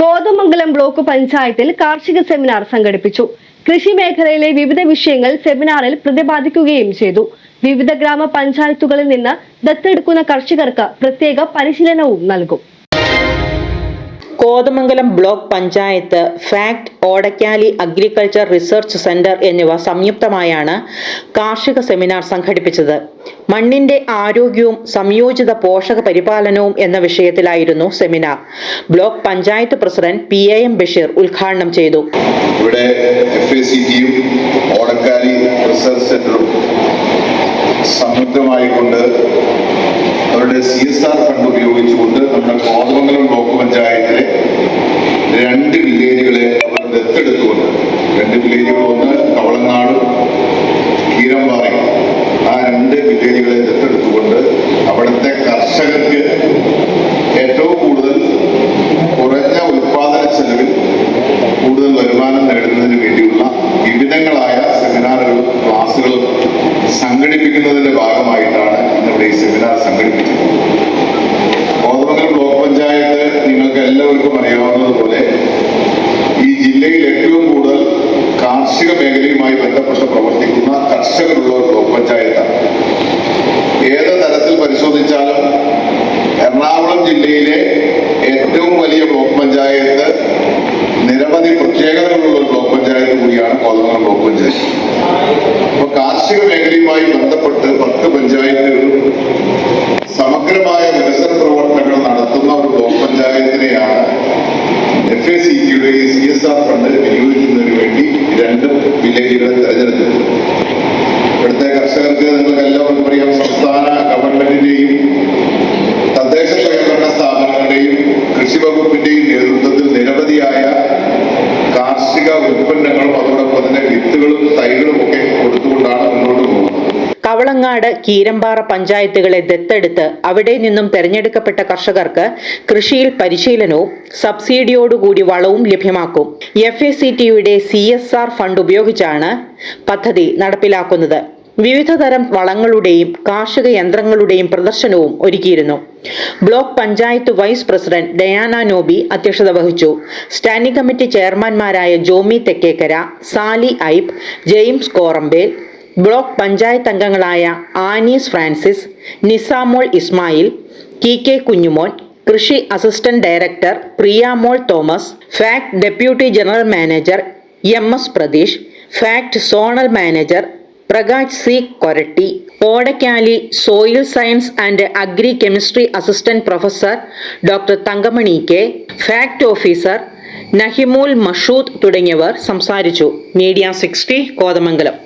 Kothamangalam block പഞ്ചായത്തിൽ കാർഷിക seminar സംഘടിപ്പിച്ചു. കൃഷി മേഖലയിലെ വിവിധ വിഷയങ്ങൾ സെമിനാറിൽ പ്രതിപാദിക്കുകയും ചെയ്തു. വിവിധ ഗ്രാമപഞ്ചായത്തുകളിൽ നിന്ന് ദത്തെടുക്കുന്ന കർഷകർക്ക് പ്രത്യേക പരിശീലനവും നൽകും. Kothamangalam block panchayat FACT Odakkali agriculture research centre എന്നിവ സംയുക്തമായാണ് കാർഷിക സെമിനാർ സംഘടിപ്പിച്ചത്. മണ്ണിന്റെ ആരോഗ്യവും സംയോജിത പോഷക പരിപാലനവും എന്ന വിഷയത്തിലായിരുന്നു seminar. Block panchayat president P A M Basheer ഉദ്ഘാടനം ചെയ്തു. ഇവിടെ ഓടക്കാലി റിസർച്ച് സെന്ററും അവരുടെ സി എസ് ആർ ഫണ്ട് ഉപയോഗിച്ചുകൊണ്ട് നമ്മുടെ കോതമംഗലം ബ്ലോക്ക് പഞ്ചായത്തിലെ രണ്ട് വില്ലേജുകളെ അവർ ദത്തെടുത്തുകൊണ്ട് രണ്ട് വില്ലേജുകൾ ഒന്ന് കവളങ്ങാടും കീരമ്പാറയും ആ രണ്ട് വില്ലേജുകളെ ദത്തെടുത്തുകൊണ്ട് അവിടുത്തെ കർഷകർക്ക് ഏറ്റവും കൂടുതൽ കുറഞ്ഞ ഉൽപാദന ചെലവിൽ കൂടുതൽ വരുമാനം നേടുന്നതിന് വേണ്ടിയുള്ള വിവിധങ്ങളായ സെമിനാറുകളും ക്ലാസുകളും സംഘടിപ്പിക്കുന്നതിന്റെ ഭാഗമായിട്ടാണ് ഇന്നിവിടെ ഈ സെമിനാർ സംഘടിപ്പിച്ചത്. കാർഷിക മേഖലയുമായി ബന്ധപ്പെട്ട് പ്രവർത്തിക്കുന്ന കർഷകരുള്ള ഒരു ബ്ലോക്ക് പഞ്ചായത്താണ്. ഏത് തരത്തിൽ പരിശോധിച്ചാലും എറണാകുളം ജില്ലയിലെ ഏറ്റവും വലിയ ബ്ലോക്ക് പഞ്ചായത്ത് നിരവധി പ്രത്യേകതകളുള്ള ഒരു ബ്ലോക്ക് പഞ്ചായത്ത് കൂടിയാണ് കോതമംഗലം ബ്ലോക്ക് പഞ്ചായത്ത്. അപ്പൊ കാർഷിക മേഖലയുമായി ബന്ധപ്പെട്ട് പത്ത് പഞ്ചായത്തുകളും A C S R fund വിനിയോഗിക്കുന്നതിന് വേണ്ടി രണ്ട് വില്ലേജുകളെ തെരഞ്ഞെടുത്തത് ഇവിടുത്തെ കർഷകർക്ക് നിങ്ങൾക്ക് എല്ലാവർക്കും അറിയാം സംസ്ഥാന ഗവൺമെന്റിന്റെയും തദ്ദേശ സ്വയംഭരണ സ്ഥാപനങ്ങളുടെയും കൃഷി വകുപ്പിന്റെയും കവളങ്ങാട് കീരമ്പാറ പഞ്ചായത്തുകളെ ദത്തെടുത്ത് അവിടെ നിന്നും തെരഞ്ഞെടുക്കപ്പെട്ട കർഷകർക്ക് കൃഷിയിൽ പരിശീലനവും സബ്സിഡിയോടുകൂടി വളവും ലഭ്യമാക്കും. എഫ് എ സി ടിയുടെ സി എസ് ആർ ഫണ്ട് ഉപയോഗിച്ചാണ് പദ്ധതി നടപ്പിലാക്കുന്നത്. വിവിധ തരം വളങ്ങളുടെയും കാർഷിക യന്ത്രങ്ങളുടെയും പ്രദർശനവും ഒരുക്കിയിരുന്നു. Block panchayat vice president Diana Noby അധ്യക്ഷത വഹിച്ചു. സ്റ്റാൻഡിംഗ് കമ്മിറ്റി ചെയർമാൻമാരായ ജോമി തെക്കേക്കര സാലി ഐബ് ജെയിംസ് കോറമ്പേൽ ബ്ലോക്ക് പഞ്ചായത്ത് അംഗങ്ങളായ ആനീസ് ഫ്രാൻസിസ് നിസാമോൾ ഇസ്മായിൽ കി കെ കുഞ്ഞുമോൻ കൃഷി assistant director Priyamol Thomas FACT deputy general manager M S Pratheesh FACT zonal manager Prakash C Koratty Odakkali soil science and agri chemistry assistant professor doctor Thankamani K FACT officer Nahimul Mashood തുടങ്ങിയവർ സംസാരിച്ചു. Media sixty Kothamangalam.